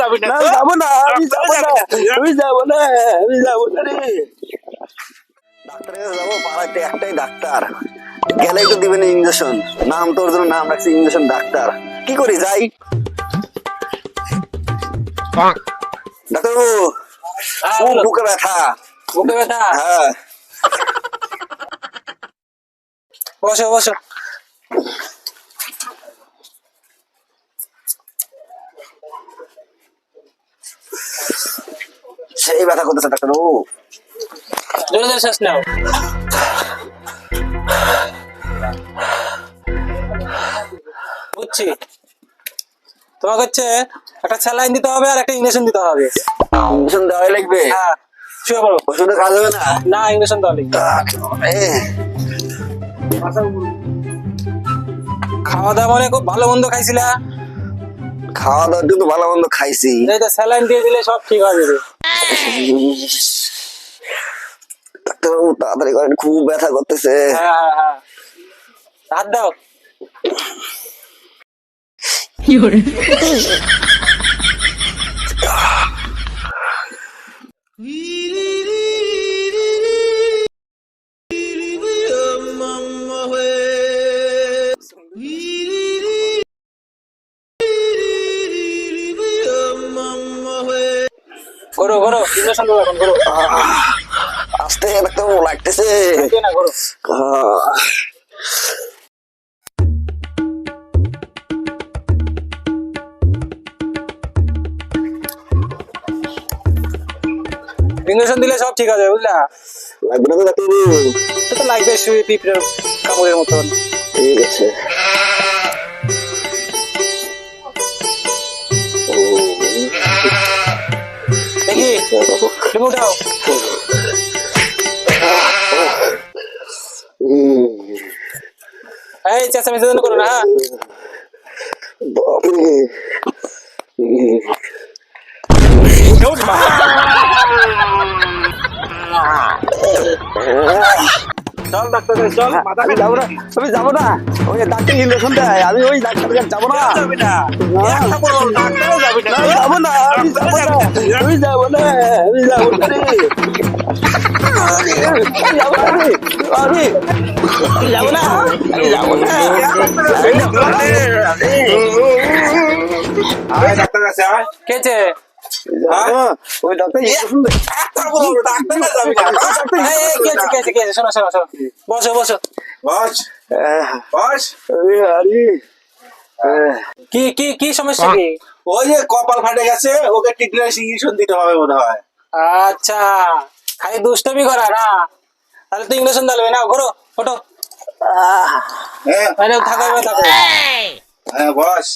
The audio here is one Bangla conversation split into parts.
যাবি না যাব না আমি যাব না আমি যাব না আমি যাব না রে। ডাক্তারের কাছে যাব পাড়াতে একটাই ডাক্তার। গেলেই তো দিবেন ইঞ্জেকশন। নাম তোর জন্য নাম রাখছি ইঞ্জেকশন ডাক্তার। কি করি যাই। ডাক্তারবাবু হ্যাঁ, খুব বলো। বুকে ব্যথা। বুকে ব্যথা? হ্যাঁ। বসো বসো। সেই ব্যথা করতেছে ডাক্তারবাবু জোরে জোরে শ্বাস নাও। বুঝছি। তোমাকে হচ্ছে একটা স্যালাইন দিতে হবে আর একটা ইঞ্জেকশন দিতে হবে। ইঞ্জেকশন দেওয়াই লাগবে? হ্যাঁ শুয়ে পড়ো। ওষুধে কাজ হবে না? না ইঞ্জেকশন দেওয়া লাগবে। খাওয়া দাওয়া মানে খুব ভালো মন্দ খাইছিলা? খাওয়া দাওয়া কিন্তু ভালো মন্দ খাইছি। এই তো স্যালাইন দিয়ে দিলে সব ঠিক হয়ে যাবে। ডাক্তারবাবু তাড়াতাড়ি করেন খুব ব্যথা করতেছে হাত দাও করো করো ইঞ্জেকশন দেবো এখন করো আস্তে ডাক্তারবাবু লাগতেছে। না করো ইঞ্জেকশন দিলে সব ঠিক আছে বুঝলা? লাগবে না তো লাগবে শুয়ে পিঁপড়ের কামড়ের মতন। ঠিক আছে। দেখি তুমি উঠাও উম, এই চেঁচামেচি যেন করো না হ্যাঁ বাপরে। Doctor চল মাথা আমি যাব না আমি যাব না। ওই ডাক্তার ইঞ্জেকশন দেয় আমি ওই ডাক্তারের কাছে যাব না। যাবি না? না। একটা বড় ডাক্তারও যাবি না। যাব না আমি যাব না। আমি যাব না আমি যাব না আমি যাব না আমি আমি যাব না আমি যাব না। আমি যাব না আয়। ডাক্তার কাছে। ওই ডাক্তার ইঞ্জেকশন দেয় ডাক্তার বলো ডাক্তার কাছে যাবি না? এই এই, কেছে কেছে কেছে শোনো শোনো শোনো। বসো বসো। বস। বস। আরে আরে। কি কি কি সমস্যা কি? ওই যে কপাল ফাটে গেছে ওকে টিটনাস ইঞ্জেকশন দিতে হবে মনে হয় আচ্ছা। খালি দুষ্টমি করা না? তাহলে তো ইংলিশ দিলে না ঘোরো আহ, হ্যাঁ। থাকো থাকো। হ্যাঁ বস।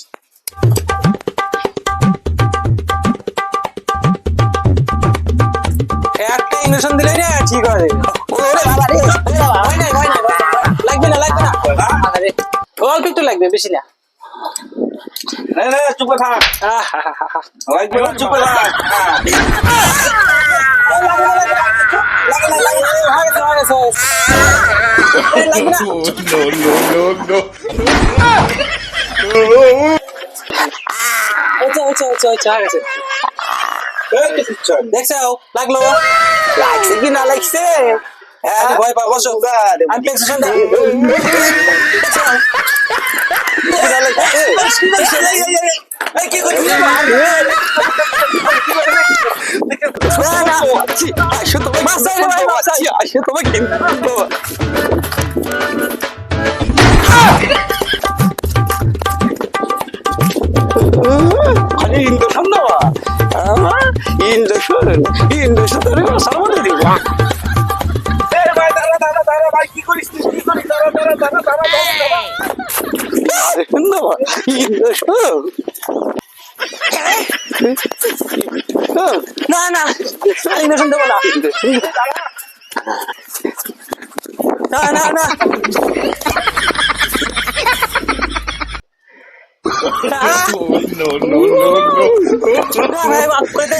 ইঞ্জেকশন দিলে না ঠিক হবে। ওরে বাবা রে ওরে বাবা হয় না হয় না লাগবে না লাগবে না। আরে অল্প একটু লাগবে বেশি না। না না চুপ থাক। লাগবে না চুপ থাক। হ্যাঁ। হয়ে হয়ে হয়ে হয়ে। এই তো পিছন। দেখছ লাগল। লাগছে কি না লাগছে ভয় পাবো বসো আমি করছিস আসো তোমাকে আসো তোমাকে ইঞ্জেকশন ইঞ্জেকশন ধরে সামনে দিব এই ভাই দাঁড়া দাঁড়া দাঁড়া ভাই কি করিস তুই? কি করিস দাঁড়া দাঁড়া দাঁড়া দাঁড়া দাঁড়া ইঞ্জেকশন না না ইঞ্জেকশন দেবো না না না না না না ভাই মাফ করে দে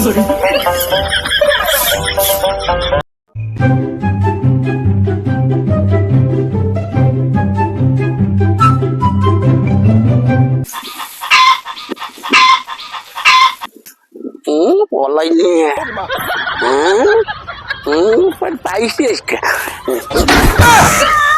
Sorry. Loidinha? Hum? Hum, fantástico. Ah!